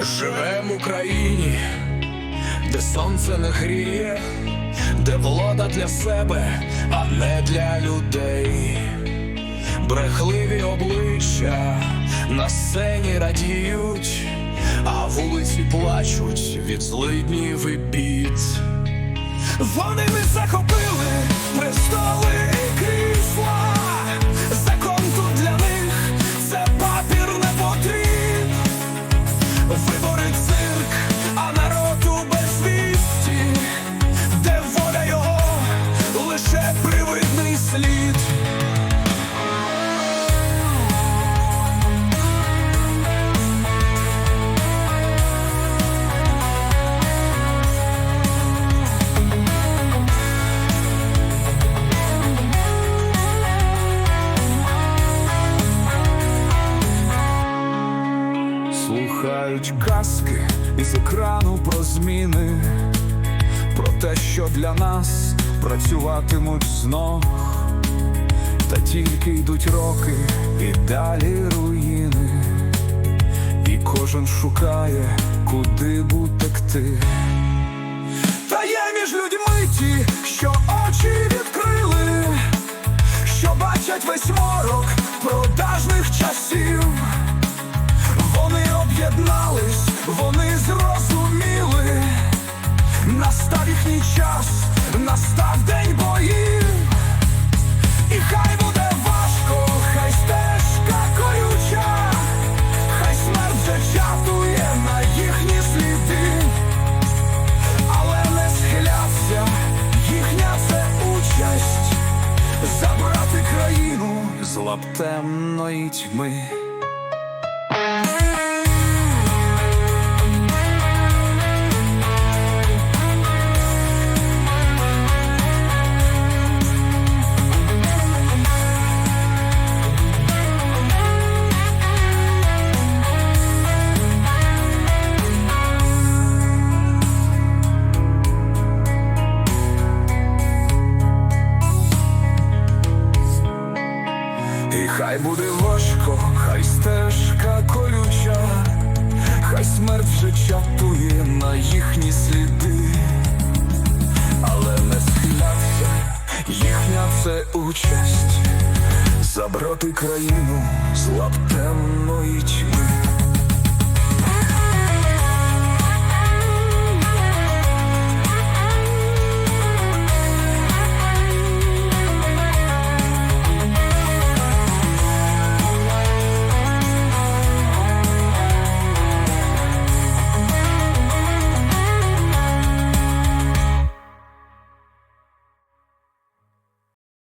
Живем в Україні, де сонце не гріє, де влада для себе, а не для людей. Брехливі обличчя на сцені радіють, а вулиці плачуть від злиднів і бід. Вони ми захопили престоли Слухають казки із екрану про зміни, про те, що для нас працюватимуть знов, та тільки йдуть роки і далі руїни, і кожен шукає, куди б утекти. Та є між людьми ті, що очі відкрили, що бачать весь морок продажних часів. Об'єднались, вони зрозуміли, настав їхній час, настав день боїв, і хай буде важко, хай стежка колюча, хай смерть вже чатує на їхні сліди, але не схиляться, їхня це участь, забрати країну з лап темної тьми. І хай буде важко, хай стежка колюча, хай смерть вже чатує на їхні сліди, але не схиляться, їхня це участь забрати країну з лаптемної тьми.